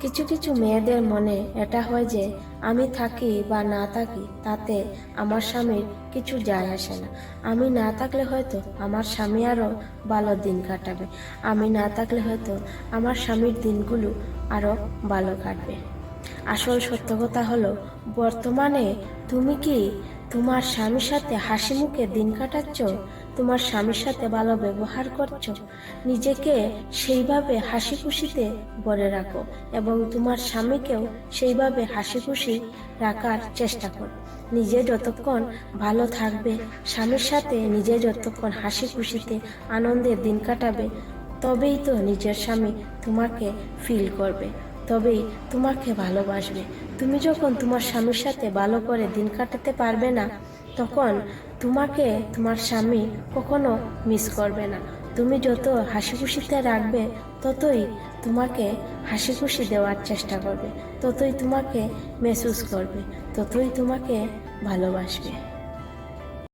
কিছু কিছু মেয়েদের মনে এটা হয় যে, আমি থাকি বা না থাকি, তাতে আমার স্বামীর কিছু যায় আসে না। আমি না থাকলে হয়তো আমার স্বামী আরও ভালো দিন কাটাবে। আমি না থাকলে হয়তো আমার স্বামীর দিনগুলো আরও ভালো কাটবে। আসল সত্য কথা হলো, বর্তমানে তুমি কি তোমার স্বামীর সাথে হাসি মুখে দিন কাটাচ্ছ, তোমার স্বামীর সাথে ভালো ব্যবহার করছ, নিজেকে সেইভাবে হাসি খুশিতে ভরে রাখো এবং তোমার স্বামীকেও সেইভাবে হাসি খুশি রাখার চেষ্টা করো। নিজে যতক্ষণ ভালো থাকবে, স্বামীর সাথে নিজে যতক্ষণ হাসি খুশিতে আনন্দের দিন কাটাবে, তবেই তো নিজের স্বামী তোমাকে ফিল করবে। তবেই তোমাকে ভালোবাসবে। তুমি যখন তোমার স্বামীর সাথে ভালো করে দিন কাটাতে পারবে না, তখন তোমাকে তোমার স্বামী কখনো মিস করবে না। তুমি যত হাসি খুশিতে রাখবে, ততই তোমাকে হাসি খুশি দেওয়ার চেষ্টা করবে, ততই তোমাকে মেসুস করবে, ততই তোমাকে ভালোবাসবে।